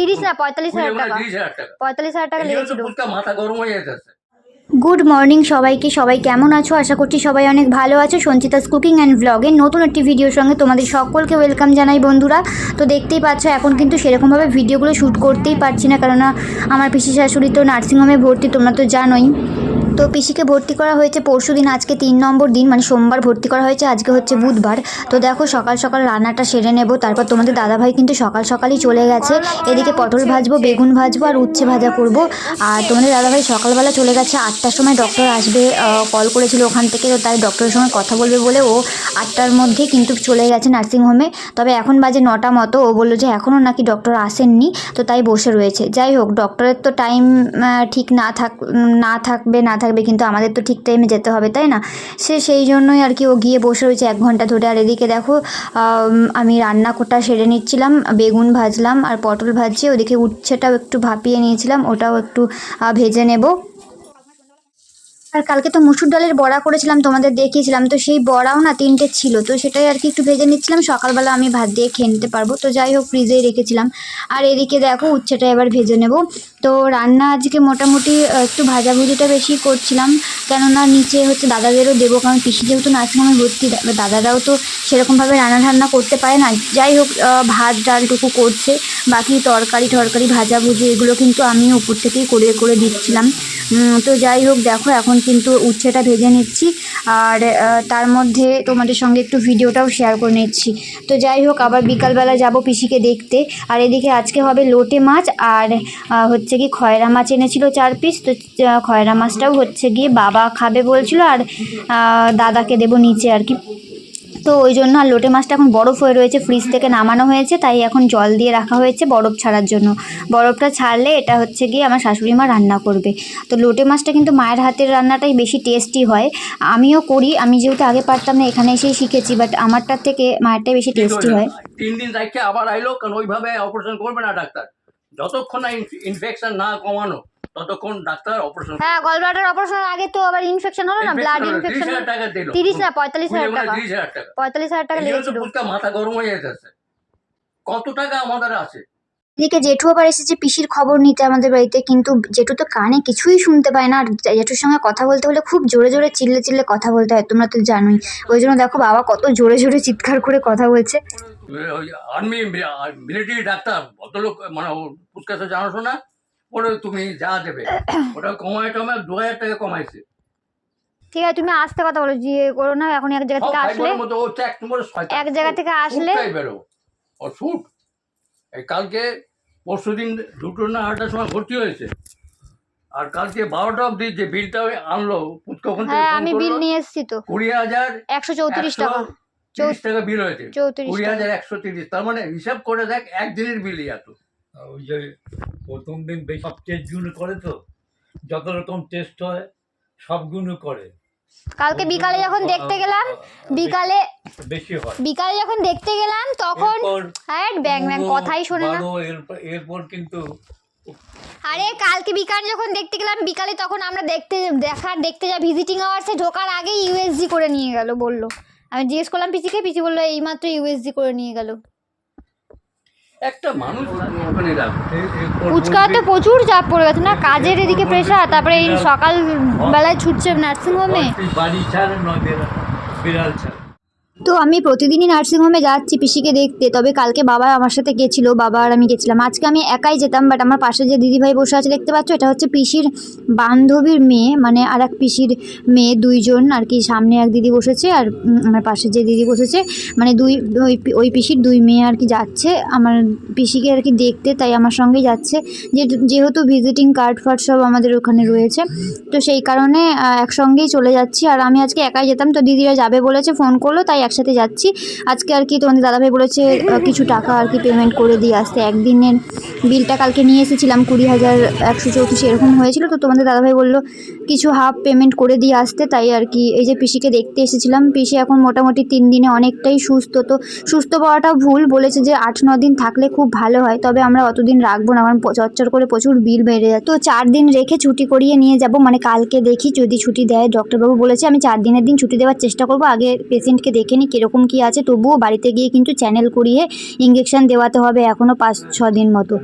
তিরিশ না পঁয়তাল্লিশ হাজার টাকা। পঁয়তাল্লিশ হাজার টাকা এই লেগেছিল মাথা গরম হয়ে যেতেছে গুড মর্নিং সবাইকে সবাই কেমন আছো? আশা করছি সবাই অনেক ভালো আছো। সঞ্চিতাস কুকিং অ্যান্ড ব্লগের নতুন একটি ভিডিওর সঙ্গে তোমাদের সকলকে ওয়েলকাম জানাই বন্ধুরা। তো দেখতেই পাচ্ছ এখন কিন্তু সেরকমভাবে ভিডিওগুলো শ্যুট করতেই পারছি না কেননা আমার পিসি শাশুড়ি তো নার্সিংহোমে ভর্তি তোমরা তো জানোই। তো পিসিকে ভর্তি করা হয়েছে পরশু দিন, আজকে তিন নম্বর দিন মানে সোমবার ভর্তি করা হয়েছে, আজকে হচ্ছে বুধবার। তো দেখো, সকাল সকাল রান্নাটা সেরে নেব, তারপর তোমাদের দাদাভাই কিন্তু সকাল সকালই চলে গেছে। এদিকে পটল ভাজবো, বেগুন ভাজবো আর উচ্ছে ভাজা করব। আর তোমাদের দাদাভাই সকালবেলা চলে গেছে, আটটার সময় ডক্টর আসবে কল করেছিল ওখান থেকে, তো তাই ডক্টরের সঙ্গে কথা বলবে বলে ও আটটার মধ্যে কিন্তু চলে গেছে নার্সিংহোমে তবে এখন বাজে নটা মতো, ও বলল যে এখনও নাকি ডক্টর আসেননি, তো তাই বসে রয়েছে। যাই হোক ডক্টরের তো টাইম ঠিক না থাক, না থাকবে না থাকবে কিন্তু আমাদের তো ঠিক টাইমে যেতে হবে, তাই না? সে সেই জন্যই আর কি ও গিয়ে বসে রয়েছে এক ঘণ্টা ধরে। আর এদিকে দেখো, আমি রান্না কোটা সেরে নিচ্ছিলাম, বেগুন ভাজলাম আর পটল ভাজছি। ওদিকে উচ্ছেটাও একটু ভাপিয়ে নিয়েছিলাম, ওটাও একটু ভেজে নেব। আর কালকে তো মুসুর ডালের বড়া করেছিলাম, তোমাদের দেখিয়েছিলাম। তো সেই বড়াও না তিনটে ছিল, তো সেটাই আর কি একটু ভেজে নিচ্ছিলাম। সকালবেলা আমি ভাত দিয়ে খেয়ে নিতে পারব। তো যাই হোক, ফ্রিজেই রেখেছিলাম। আর এদিকে দেখো, উচ্ছেটা এবার ভেজে নেব। তো রান্না আজকে মোটামুটি একটু ভাজাভুজিটা বেশি করছিলাম। কেননা নিচে হচ্ছে দাদাদেরও দেবো, কারণ পিসি যেহেতু নার্সিংহোমে ভর্তি দাদারাও তো সেরকমভাবে রান্না ঠান্না করতে পারে না। যাই হোক ভাত, ডালটুকু করছে। বাকি তরকারি টরকারি ভাজাভুজি, এগুলো কিন্তু আমি উপর থেকেই করে করে দিচ্ছিলাম। তো যাই হোক, দেখো, এখন কিন্তু উচ্ছেটা ভেজে নিচ্ছি। আর তার মধ্যে তোমাদের সঙ্গে একটু ভিডিওটাও শেয়ার করে নিচ্ছি। তো যাই হোক, আবার বিকালবেলা যাব পিসিকে দেখতে। আর এদিকে আজকে হবে লোটে মাছ আর হচ্ছে কি খয়রা মাছ এনেছিল চার পিস তো খয়রা মাছটাও হচ্ছে গিয়ে বাবা খাবে বলছিল আর দাদাকে দেবো নিচে আর কি। তো ওই জন্য আর লোটে মাছটা এখন বরফ হয়ে রয়েছে ফ্রিজ থেকে নামানো হয়েছে তাই এখন জল দিয়ে রাখা হয়েছে বরফ ছাড়ার জন্য। বরফটা ছাড়লে এটা হচ্ছে গিয়ে আমার শাশুড়ি মা রান্না করবে। তো লোটে মাছটা কিন্তু মায়ের হাতের রান্নাটাই বেশি টেস্টি হয়। আমিও করি আমি যেহেতু আগে পারতাম না এখানে এসেই শিখেছি বাট আমারটার থেকে মায়েরটাই বেশি টেস্টি হয়। তিন দিন রাখছে আবার আইলো কারণ ওইভাবে অপারেশন করবে না ডাক্তার। যতক্ষণ না ইনফেকশন না কমানো ততক্ষণ ডাক্তার অপারেশন হ্যাঁ গলব্লাডার অপারেশনের আগে তো আবার ইনফেকশন হলো না? ব্লাড ইনফেকশন হাজার টাকা দিল। তিরিশ না পঁয়তাল্লিশ হাজার টাকা। তিরিশ হাজার টাকা। পঁয়তাল্লিশ হাজার টাকা এই লেগেছিল। ফুচকা মাথা গরম হয়ে যেতেছে। কত টাকা আমাদের আছে? এদিকে জেঠু আবার এসেছে পিসির খবর নিতে আমাদের বাড়িতে কিন্তু জেঠু তো কানে কিছুই শুনতে পায় না। আর জেঠুর সঙ্গে কথা বলতে হলে খুব জোরে জোরে চিল্লে চিল্লে কথা বলতে হয় তোমরা তো জানোই। ওই জন্য দেখো বাবা কত জোরে জোরে চিৎকার করে কথা বলছে। আর্মি মিলিটারি ডাক্তার ভদ্রলোক মানে ও ফুচকা ওটা তুমি যা দেবে। ওটা কমায় টমায় দু হাজার টাকা কমাইছে। ঠিক আছে তুমি আসতে কথা বলো যে করো না এখন এক জায়গা থেকে আসলে এক জায়গা থেকে আসলে বেরো ও শুট। এই কালকে পরশু দিন দুটো না আড়াইটার সময় ভর্তি হয়েছে। আর কালকে বারোটা অব্দি যে বিলটা আনলো থেকে হ্যাঁ আমি বিল নিয়ে এসেছি তো। কুড়ি হাজার একশো চৌত্রিশ টাকা। তিরিশ টাকা বিল হয়েছে। কুড়ি হাজার একশো তিরিশ তার মানে হিসাব করে দেখ একদিনের বিলই এত। ওই যে প্রথম দিন বেশি সব টেস্টগুলো করে তো যত রকম টেস্ট হয় সবগুলো করে। কালকে বিকালে যখন দেখতে গেলাম বিকালে বেশি হয়। বিকালে যখন দেখতে গেলাম তখন হ্যাঁ ব্যাং ব্যাং কথাই শোনে না। এরপর কিন্তু আরে কালকে বিকালে যখন দেখতে গেলাম বিকালে তখন আমরা দেখতে দেখার দেখতে যা ভিজিটিং আওয়ার্সে ঢোকার আগেই ইউএসজি করে নিয়ে গেল বলল। আমি জিজ্ঞেস করলাম পিসিকে পিসি বলল এইমাত্র ইউএসজি করে নিয়ে গেল। একটা মানুষ ওখানে ফুচকাতে প্রচুর চাপ পড়ে গেছে। না কাজের এদিকে প্রেশার তারপরে এই সকাল বেলায় ছুটছে নার্সিং হোমে বাড়ি ছাড় নয় বিড়াল ছাড়। তো আমি প্রতিদিনই নার্সিংহোমে যাচ্ছি পিসিকে দেখতে। তবে কালকে বাবা আমার সাথে গেছিল, বাবা আর আমি গেছিলাম। আজকে আমি একাই যেতাম বাট আমার পাশে যে দিদিভাই বসে আছে, দেখতে পাচ্ছ? এটা হচ্ছে পিসির বান্ধবীর মেয়ে মানে আর এক পিসির মেয়ে দুইজন, আর কি সামনে এক দিদি বসেছে, আর আমার পাশে যে দিদি বসেছে মানে দুই, ওই ওই পিসির দুই মেয়ে আর কি যাচ্ছে। আমার পিসিকে আর কি দেখতে, তাই আমার সঙ্গেই যাচ্ছে। যে যেহেতু ভিজিটিং কার্ড ফার্ড সব আমাদের ওখানে রয়েছে, তো সেই কারণে একসঙ্গেই চলে যাচ্ছি। আর আমি আজকে একাই যেতাম, তো দিদিরা যাবে বলেছে ফোন করল, তাই একসাথে যাচ্ছি। আজকে আর কি তোমাদের দাদাভাই বলেছে কিছু টাকা আর কি পেমেন্ট করে দিয়ে আসতে। একদিনের বিলটা কালকে নিয়ে এসেছিলাম, কুড়ি হাজার একশো চৌত্রিশ, এরকম হয়েছিল। তো তোমাদের দাদাভাই বলল, কিছু হাফ পেমেন্ট করে দিয়ে আসতে। তাই আর কি এই যে পিসিকে দেখতে এসেছিলাম। পিসি এখন মোটামুটি তিন দিনে অনেকটাই সুস্থ। তো সুস্থ পাওয়াটাও ভুল। বলেছে যে আট, ন দিন থাকলে খুব ভালো হয়। তবে আমরা অতদিন রাখব না। কারণ চচ্চর করে প্রচুর বিল বেড়ে যায়। তো চার দিন রেখে ছুটি করিয়ে নিয়ে যাব। মানে কালকে দেখি যদি ছুটি দেয়। ডক্টরবাবু বলেছে, আমি চার দিনের দিন ছুটি দেওয়ার চেষ্টা করব। আগে পেশেন্টকে দেখে দেখিনি কীরকম কী আছে, তবুও বাড়িতে গিয়ে কিন্তু চ্যানেল করিয়ে ইঞ্জেকশান দেওয়াতে হবে এখনও পাঁচ ছ দিন মতো।